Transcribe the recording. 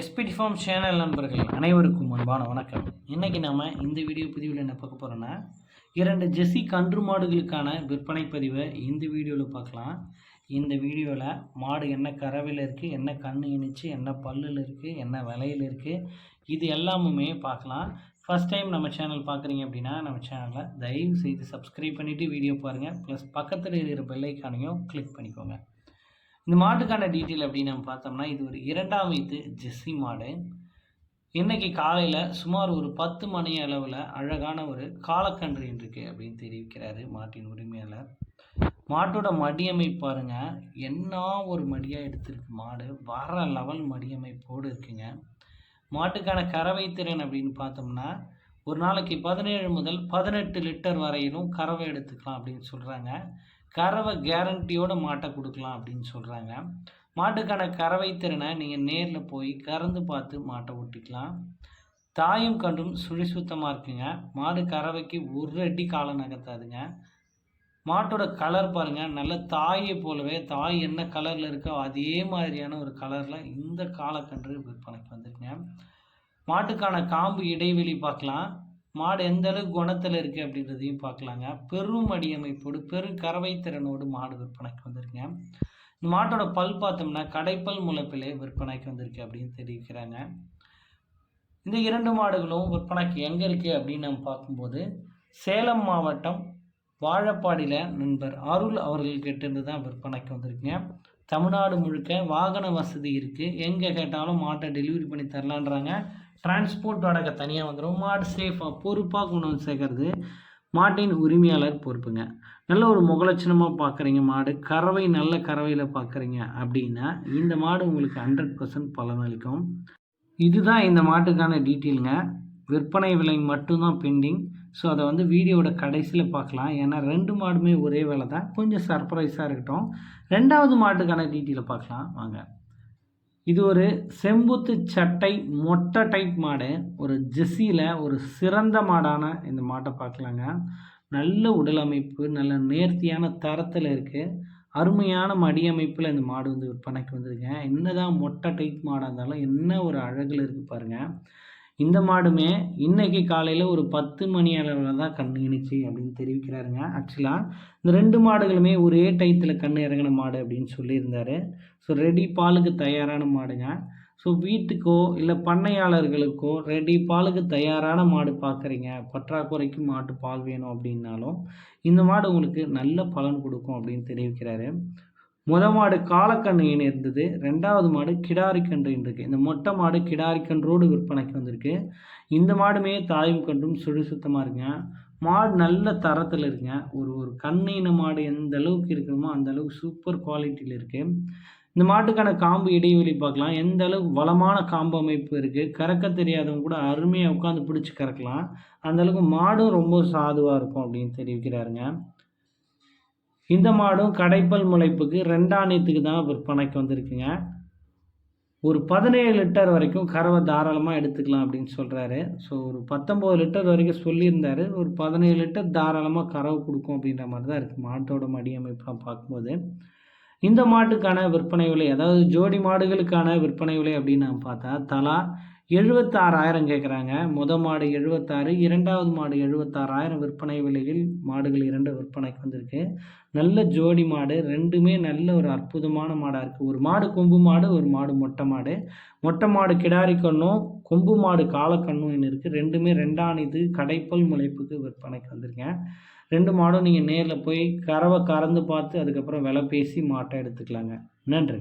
SPD form channel நண்பர்கள் அனைவருக்கும் அன்பான வணக்கம். இன்றைக்கி நம்ம இந்த வீடியோ பதிவில் என்ன பார்க்க போகிறோன்னா இரண்டு ஜெர்சி கன்று மாடுகளுக்கான விற்பனை பதிவை இந்த வீடியோவில் பார்க்கலாம். இந்த வீடியோவில் மாடு என்ன கறவையில் இருக்குது என்ன கண்ணு இணைச்சு என்ன பல்லில் இருக்குது என்ன விலையில் இருக்குது இது எல்லாமுமே பார்க்கலாம். ஃபஸ்ட் டைம் நம்ம சேனல் பார்க்குறீங்க அப்படின்னா நம்ம சேனலை தயவு செய்து சப்ஸ்கிரைப் பண்ணிவிட்டு வீடியோ பாருங்கள் ப்ளஸ் பக்கத்தில் இருக்கிற பெல்லைக்கானையும் கிளிக் பண்ணிக்கோங்க. இந்த மாட்டுக்கான டீட்டெயில் அப்படின்னு நம்ம பார்த்தோம்னா இது ஒரு இரண்டாம் வயது ஜெஸ்ஸி மாடு. இன்றைக்கி காலையில் சுமார் ஒரு பத்து மணி அளவில் அழகான ஒரு காலக்கன்று இருக்கு அப்படின்னு தெரிவிக்கிறாரு மாட்டின் உரிமையாளர். மாட்டோட மடியமை பாருங்கள் என்ன ஒரு மடியாக எடுத்திருக்கு மாடு. வர லெவல் மடியமைப்போடு இருக்குங்க. மாட்டுக்கான கறவை திறன் அப்படின்னு பார்த்தோம்னா ஒரு நாளைக்கு பதினேழு முதல் பதினெட்டு லிட்டர் வரையிலும் கறவை எடுத்துக்கலாம் அப்படின்னு சொல்கிறாங்க கறவை கேரண்டியோட மாட்டை கொடுக்கலாம் அப்படின்னு சொல்கிறாங்க மாட்டுக்கான கறவை திறனை நீங்கள் நேரில் போய் கறந்து பார்த்து மாட்டை ஓட்டிக்கலாம் தாயும் கண்டும் சுழி சுத்தமாக இருக்குங்க. மாடு கறவைக்கு ஒரு அடி காலம் நகர்த்தாதுங்க. மாட்டோட கலர் பாருங்கள் நல்ல தாயை போலவே தாய் என்ன கலரில் இருக்கோ அதே மாதிரியான ஒரு கலரில் இந்த காலக்கன்று விற்பனைக்கு வந்துருங்க. மாட்டுக்கான காம்பு இடைவெளி பார்க்கலாம். மாடு எந்த அளவுக்கு குணத்தில் இருக்குது அப்படின்றதையும் பார்க்கலாங்க. பெரும் அடியமைப்போடு பெரும் கறவை திறனோடு மாடு விற்பனைக்கு வந்திருக்குங்க. இந்த மாட்டோட பல் பார்த்தோம்னா கடைப்பல் முளைப்பிலே விற்பனைக்கு வந்திருக்கு அப்படின்னு தெரிவிக்கிறாங்க. இந்த இரண்டு மாடுகளும் விற்பனைக்கு எங்கே இருக்குது அப்படின்னு நம்ம பார்க்கும்போது சேலம் மாவட்டம் வாழப்பாடியில் நண்பர் அருள் அவர்கள் கிட்டேருந்து தான் விற்பனைக்கு வந்திருக்குங்க. தமிழ்நாடு முழுக்க வாகன வசதி இருக்குது எங்கே கேட்டாலும் மாட்டை டெலிவரி பண்ணி தரலான்றாங்க. டிரான்ஸ்போர்ட் வாடகை தனியாக வந்துடும் மாடு சேஃபாக பொறுப்பாக கொண்டு வந்து சேர்க்கறது. மாட்டின் உரிமையாளர் பொறுப்புங்க. நல்ல ஒரு முகலட்சணமாக பார்க்குறீங்க மாடு. கறவை நல்ல கறவையில் பார்க்குறீங்க அப்படின்னா இந்த மாடு உங்களுக்கு ஹண்ட்ரட் பர்சன்ட் பலனளிக்கும். இதுதான் இந்த மாட்டுக்கான டீட்டெயிலுங்க விற்பனை விலை மட்டும்தான் பெண்டிங் ஸோ அதை வந்து வீடியோட கடைசியில் பார்க்கலாம். ஏன்னா ரெண்டு மாடுமே ஒரே வேலை தான் கொஞ்சம் சர்ப்ரைஸாக இருக்கட்டும். ரெண்டாவது மாட்டுக்கான டீட்டெயிலை பார்க்கலாம். வாங்க. இது ஒரு செம்புத்து சட்டை மொட்டை டைப் மாடு. ஒரு ஜெஸ்ஸியில் ஒரு சிறந்த மாடான இந்த மாட்டை பார்க்கலாங்க. நல்ல உடல் அமைப்பு நல்ல நேர்த்தியான தரத்தில் இருக்குது அருமையான மடி அமைப்பில் இந்த மாடு வந்து விற்பனைக்கு வந்திருக்கேன் என்ன தான் மொட்டை டைப் மாடாக இருந்தாலும் என்ன ஒரு அழகில் இருக்குது பாருங்கள் இந்த மாடுமே இன்றைக்கி காலையில் ஒரு பத்து மணி அளவில் தான் கண் இணைச்சு அப்படின்னு தெரிவிக்கிறாருங்க. ஆக்சுவலாக இந்த ரெண்டு மாடுகளுமே ஒரே டயத்தில் கண் இறங்கின மாடு அப்படின்னு சொல்லியிருந்தார். ஸோ ரெடி பாலுக்கு தயாரான மாடுங்க. ஸோ வீட்டுக்கோ இல்லை பண்ணையாளர்களுக்கோ ரெடி பாலுக்கு தயாரான மாடு பார்க்குறீங்க பற்றாக்குறைக்கு மாட்டு பால் வேணும் அப்படின்னாலும் இந்த மாடு உங்களுக்கு நல்ல பலன் கொடுக்கும் அப்படின்னு தெரிவிக்கிறாரு. முத மாடு காலக்கண்ணு இருந்தது ரெண்டாவது மாடு கிடாரிக்கன்று இருக்குது இருக்கு இந்த மொட்டை மாடு கிடாரிக்கன்றோடு விற்பனைக்கு வந்திருக்கு. இந்த மாடுமே தாயும் கன்றும் சுழி சுத்தமாக இருக்குங்க. மாடு நல்ல தரத்தில் இருக்குங்க. ஒரு ஒரு கண்ணின மாடு எந்த அளவுக்கு இருக்கணுமோ அந்த அளவுக்கு சூப்பர் குவாலிட்டியில் இருக்குது இந்த மாட்டுக்கான காம்பு இடைவெளி பார்க்கலாம். எந்த அளவுக்கு வளமான காம்பு அமைப்பு இருக்குது கறக்க தெரியாதவங்க கூட அருமையாக உட்காந்து பிடிச்சி கறக்கலாம். அந்தளவுக்கு மாடும் ரொம்ப சாதுவாக இருக்கும் அப்படின்னு தெரிவிக்கிறாருங்க. இந்த மாடும் கடைப்பல் முளைப்புக்கு ரெண்டாணியத்துக்கு தான் விற்பனைக்கு வந்திருக்குங்க. ஒரு பதினேழு லிட்டர் வரைக்கும் கறவை தாராளமாக எடுத்துக்கலாம் அப்படின்னு சொல்கிறாரு ஸோ ஒரு பத்தொம்போது லிட்டர் வரைக்கும் சொல்லியிருந்தார். ஒரு பதினேழு லிட்டர் தாராளமாக கறவை கொடுக்கும் அப்படின்ற மாதிரி தான் இருக்குது மாட்டோட மடி அமைப்பெலாம் பார்க்கும்போது. இந்த மாட்டுக்கான விற்பனை விலை அதாவது ஜோடி மாடுகளுக்கான விற்பனை விலை அப்படின்னு நான் பார்த்தா தலா எழுபத்தாறாயிரம் கேட்குறாங்க முத மாடு எழுபத்தாறு இரண்டாவது மாடு எழுபத்தாறாயிரம் விற்பனை விலையில் மாடுகள் இரண்டு விற்பனைக்கு வந்திருக்கு. நல்ல ஜோடி மாடு ரெண்டுமே நல்ல ஒரு அற்புதமான மாடாக இருக்குது ஒரு மாடு கொம்பு மாடு ஒரு மாடு மொட்டை மாடு. மொட்டை மாடு கிடாரி கண்ணும் கொம்பு மாடு காலக்கண்ணும் இருக்குது ரெண்டுமே ரெண்டாம் இது கடைப்பல் முளைப்புக்கு விற்பனைக்கு வந்திருக்கேன். ரெண்டு மாடும் நீங்கள் நேரில் போய் கறவை கறந்து பார்த்து அதுக்கப்புறம் விலை பேசி மாட்டை எடுத்துக்கலாங்க. நன்றி.